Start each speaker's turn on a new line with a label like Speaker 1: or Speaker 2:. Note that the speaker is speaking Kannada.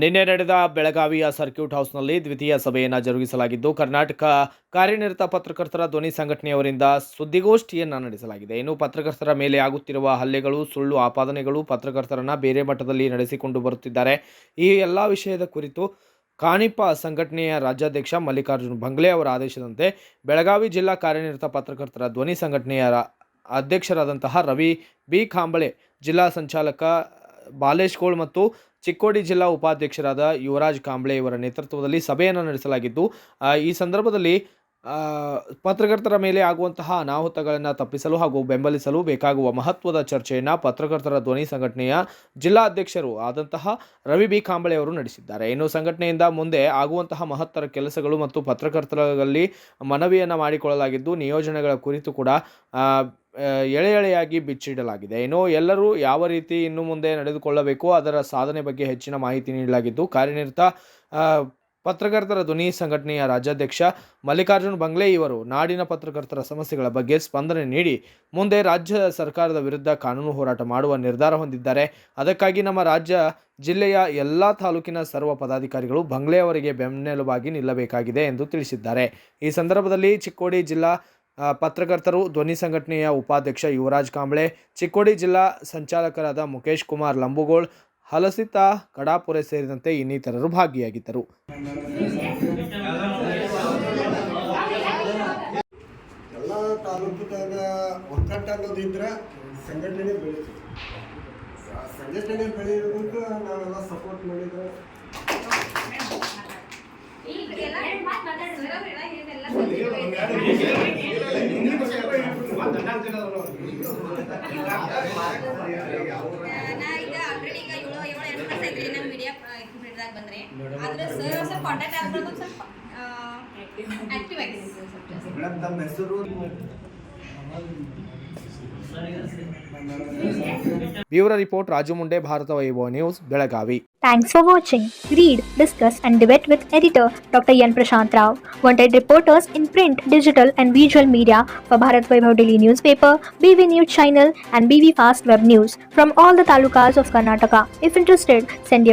Speaker 1: ನಿನ್ನೆ ನಡೆದ ಬೆಳಗಾವಿಯ ಸರ್ಕ್ಯೂಟ್ ಹೌಸ್ನಲ್ಲಿ ದ್ವಿತೀಯ ಸಭೆಯನ್ನು ಜರುಗಿಸಲಾಗಿದ್ದು, ಕರ್ನಾಟಕ ಕಾರ್ಯನಿರತ ಪತ್ರಕರ್ತರ ಧ್ವನಿ ಸಂಘಟನೆಯವರಿಂದ ಸುದ್ದಿಗೋಷ್ಠಿಯನ್ನು ನಡೆಸಲಾಗಿದೆ. ಇನ್ನು ಪತ್ರಕರ್ತರ ಮೇಲೆ ಆಗುತ್ತಿರುವ ಹಲ್ಲೆಗಳು, ಸುಳ್ಳು ಆಪಾದನೆಗಳು ಪತ್ರಕರ್ತರನ್ನು ಬೇರೆ ಮಟ್ಟದಲ್ಲಿ ನಡೆಸಿಕೊಂಡು ಬರುತ್ತಿದ್ದಾರೆ. ಈ ಎಲ್ಲ ವಿಷಯದ ಕುರಿತು ಕಾಣಿಪ ಸಂಘಟನೆಯ ರಾಜ್ಯಾಧ್ಯಕ್ಷ ಮಲ್ಲಿಕಾರ್ಜುನ್ ಬಂಗ್ಲೆ ಅವರ ಆದೇಶದಂತೆ ಬೆಳಗಾವಿ ಜಿಲ್ಲಾ ಕಾರ್ಯನಿರತ ಪತ್ರಕರ್ತರ ಧ್ವನಿ ಸಂಘಟನೆಯ ಅಧ್ಯಕ್ಷರಾದಂತಹ ರವಿ ಬಿ. ಖಾಂಬಳೆ ಜಿಲ್ಲಾ ಸಂಚಾಲಕ ಬಾಲೇಶ್ ಗೋಳ್ ಮತ್ತು ಚಿಕ್ಕೋಡಿ ಜಿಲ್ಲಾ ಉಪಾಧ್ಯಕ್ಷರಾದ ಯುವರಾಜ್ ಕಾಂಬ್ಳೆ ಇವರ ನೇತೃತ್ವದಲ್ಲಿ ಸಭೆಯನ್ನು ನಡೆಸಲಾಗಿದ್ದು ಈ ಸಂದರ್ಭದಲ್ಲಿ ಪತ್ರಕರ್ತರ ಮೇಲೆ ಆಗುವಂತಹ ಅನಾಹುತಗಳನ್ನು ತಪ್ಪಿಸಲು ಹಾಗೂ ಬೆಂಬಲಿಸಲು ಬೇಕಾಗುವ ಮಹತ್ವದ ಚರ್ಚೆಯನ್ನು ಪತ್ರಕರ್ತರ ಧ್ವನಿ ಸಂಘಟನೆಯ ಜಿಲ್ಲಾ ಅಧ್ಯಕ್ಷರು ಆದಂತಹ ರವಿ ಬಿ ಕಾಂಬಳೆ ಅವರು ನಡೆಸಿದ್ದಾರೆ. ಇನ್ನು ಸಂಘಟನೆಯಿಂದ ಮುಂದೆ ಆಗುವಂತಹ ಮಹತ್ತರ ಕೆಲಸಗಳು ಮತ್ತು ಪತ್ರಕರ್ತರಲ್ಲಿ ಮನವಿಯನ್ನು ಮಾಡಿಕೊಳ್ಳಲಾಗಿದ್ದು, ನಿಯೋಜನೆಗಳ ಕುರಿತು ಕೂಡ ಎಳೆ ಎಳೆಯಾಗಿ ಬಿಚ್ಚಿಡಲಾಗಿದೆ. ಇನ್ನು ಎಲ್ಲರೂ ಯಾವ ರೀತಿ ಇನ್ನು ಮುಂದೆ ನಡೆದುಕೊಳ್ಳಬೇಕು, ಅದರ ಸಾಧನೆ ಬಗ್ಗೆ ಹೆಚ್ಚಿನ ಮಾಹಿತಿ ನೀಡಲಾಗಿದ್ದು, ಕಾರ್ಯನಿರತ ಪತ್ರಕರ್ತರ ಧ್ವನಿ ಸಂಘಟನೆಯ ರಾಜ್ಯಾಧ್ಯಕ್ಷ ಮಲ್ಲಿಕಾರ್ಜುನ್ ಬಂಗ್ಲೆ ಇವರು ನಾಡಿನ ಪತ್ರಕರ್ತರ ಸಮಸ್ಯೆಗಳ ಬಗ್ಗೆ ಸ್ಪಂದನೆ ನೀಡಿ, ಮುಂದೆ ರಾಜ್ಯ ಸರ್ಕಾರದ ವಿರುದ್ಧ ಕಾನೂನು ಹೋರಾಟ ಮಾಡುವ ನಿರ್ಧಾರ ಹೊಂದಿದ್ದಾರೆ. ಅದಕ್ಕಾಗಿ ನಮ್ಮ ರಾಜ್ಯ, ಜಿಲ್ಲೆಯ ಎಲ್ಲ ತಾಲೂಕಿನ ಸರ್ವ ಪದಾಧಿಕಾರಿಗಳು ಬಂಗ್ಲೆ ಅವರಿಗೆ ಬೆನ್ನೆಲುಬಾಗಿ ನಿಲ್ಲಬೇಕಾಗಿದೆ ಎಂದು ತಿಳಿಸಿದ್ದಾರೆ. ಈ ಸಂದರ್ಭದಲ್ಲಿ ಚಿಕ್ಕೋಡಿ ಜಿಲ್ಲಾ ಪತ್ರಕರ್ತರು, ಧ್ವನಿ ಸಂಘಟನೆಯ ಉಪಾಧ್ಯಕ್ಷ ಯುವರಾಜ್ ಕಾಂಬ್ಳೆ, ಚಿಕ್ಕೋಡಿ ಜಿಲ್ಲಾ ಸಂಚಾಲಕರಾದ ಮುಖೇಶ್ ಕುಮಾರ್ ಲಂಬುಗೋಳ್ ಹಲಸಿತ ಕಡಾಪುರೆ ಸೇರಿದಂತೆ ಇನ್ನಿತರರು ಭಾಗಿಯಾಗಿದ್ದರು.
Speaker 2: ಎಲ್ಲ ತಾಲೂಕದಾಗ ಒಕ್ಕಟ್ಟು ಅನ್ನೋದಿದ್ರೆ ಸಂಘಟನೆ ಬೆಳೀತದೆ ಆ ಸಂಘಟನೆ ಬೆಳೆಯೋದಕ್ಕೆ ನಾವೆಲ್ಲ ಸಪೋರ್ಟ್ ಮಾಡಿದ್ರೆ
Speaker 3: ನಾ ಫೀಲ್ಡ್ದಾಗ ಬಂದ್ರೆ ಆದ್ರೆ ಸರ್ ಸ್ವಲ್ಪ ಕಾಂಟ್ಯಾಕ್ಟ್ ಆಗ್ಬೋದು ಸ್ವಲ್ಪ ಆಕ್ಟಿವ್ ಆಗಿದೆ ಸರ್ ಸ್ವಲ್ಪ ಜಾಸ್ತಿ
Speaker 2: ಮೇಡಮ್ ತಮ್ಮ ಹೆಸರು
Speaker 1: bureau report Raju Munde Bharat Vaibhav news Belagavi
Speaker 4: Thanks for watching. Read, discuss, and debate with editor Dr. Yan Prashant Rao. Wanted reporters in print, digital, and visual media for Bharat Vaibhav Daily Newspaper, BV News Channel, and BV Fast Web News from all the talukas of Karnataka. If interested, send your